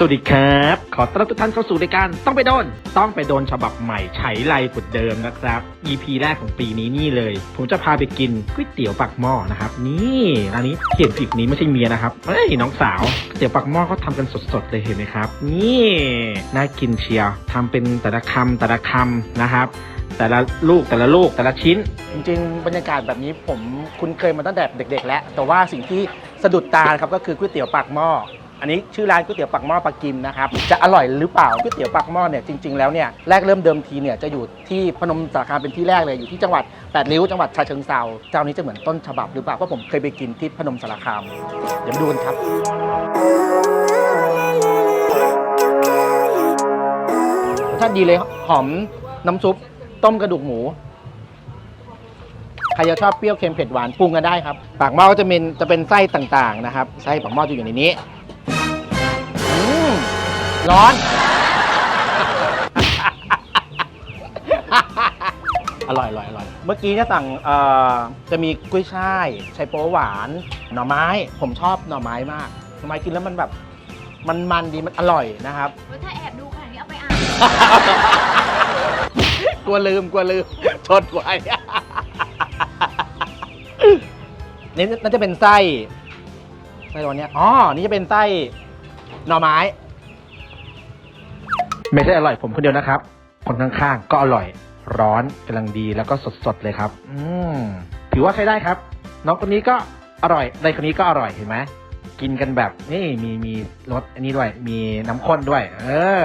สวัสดีครับ ขอต้อนรับทุกท่านเข้าสู่รายการต้องไปโดน ต้องไปโดนฉบับใหม่ไฉไลผุดเดิมนะครับ EP แรกของปีนี้นี่เลย ผมจะพาไปกินก๋วยเตี๋ยวปักหม้อนะครับ นี่ร้านนี้เขียนผิดนี้ไม่ใช่เมียนะครับเฮ้ยน้องสาวก๋วยเตี๋ยวปักหม้อเขาทำกันสดๆเลยเห็นไหมครับ นี่น่ากินเชียวทำเป็นแต่ละคำแต่ละคำนะครับแต่ละลูกแต่ละลูกแต่ละชิ้น จริงๆ บรรยากาศแบบนี้ผมคุ้นเคยมาตั้งแต่เด็ก ๆ แล้ว แต่ว่าสิ่งที่สะดุดตาครับก็คือก๋วยเตี๋ยวปากหม้อ อันนี้ชื่อร้านก๋วยเตี๋ยวปากหม้อปากกิมนะครับจะอร่อยหรือเปล่าก๋วยเตี๋ยวปากหม้อเนี่ยจริงๆแล้วเนี่ยแรกเริ่มเดิมทีเนี่ยจะอยู่ที่พนมสารคามเป็นที่แรกเลยอยู่ที่จังหวัดแปดริ้วจังหวัดฉะเชิงเซาเจ้านี้จะเหมือนต้นฉบับหรือเปล่าเพราะผมเคยไปกินที่พนมสารคาม เดี๋ยวมาดูกันครับรสชาติดีเลยหอมน้ำซุป ต้มกระดูกหมู ใครจะชอบเปรี้ยวเค็มเผ็ดหวานปรุงกันได้ครับ ปากหม้อก็จะเป็นจะเป็นไส้ต่างๆนะครับ ไส้ปากหม้อจะอยู่ในนี้ ร้อน อร่อยอร่อยอร่อย เมื่อกี้เนี่ยสั่งเอ่อจะมีกุ้ยช่ายไชโป๊หวาน หน่อไม้ ผมชอบหน่อไม้มาก หน่อไม้กินแล้วมันแบบ มันมันดี มันอร่อยนะครับเฮ้ยถ้าแอบดูขนาดนี้เอาไปอ่าน กลัวลืมกลัวลืมชดไว้ นี่น่าจะเป็นไส้ไส้ตัวเนี้ยอ๋อ นี่จะเป็นไส้หน่อไม้ ไม่ใช่อร่อยผมคนเดียวนะครับ คนข้างๆก็อร่อยร้อนกำลังดีแล้วก็สดๆเลยครับ อืมถือว่าใช้ได้ครับ น้องคนนี้ก็อร่อยในคนนี้ก็อร่อยเห็นไหมกินกันแบบนี่มีมีรสอันนี้ด้วย มีน้ำข้นด้วย เออ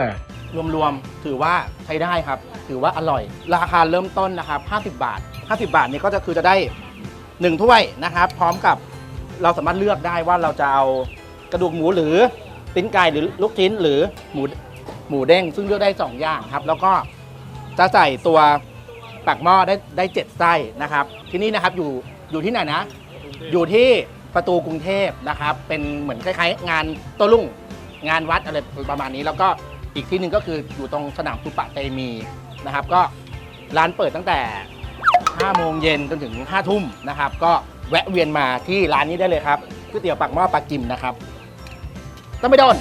รวมๆ ถือว่าใช้ได้ครับ ถือว่าอร่อย ราคาเริ่มต้นนะครับ 50 บาท 50 บาทนี่ก็จะคือจะได้ 1 ถ้วยนะครับ พร้อมกับเราสามารถเลือกได้ว่าเราจะเอากระดูกหมูหรือ ติ้นไก่หรือลูกชิ้นหรือหมู หมูเด้งซึ่งเลือกได้ 2 อย่างครับ แล้วก็จะใส่ตัวปากหม้อได้ได้เจ็ดไส้นะครับ ที่นี่นะครับอยู่อยู่ที่ไหนนะ อยู่ที่ประตูกรุงเทพนะครับ เป็นเหมือนคล้ายๆ งานโต้รุ่งงานวัดอะไรประมาณนี้ แล้วก็อีกที่หนึ่งก็คืออยู่ตรงสนามสุปะเตมีนะครับ ก็ร้านเปิดตั้งแต่5โมงเย็นจนถึง5ทุ่มนะครับ ก็แวะเวียนมาที่ร้านนี้ได้เลยครับก๋วยเตี๋ยวปากหม้อปลากิมนะครับต้องไม่โดน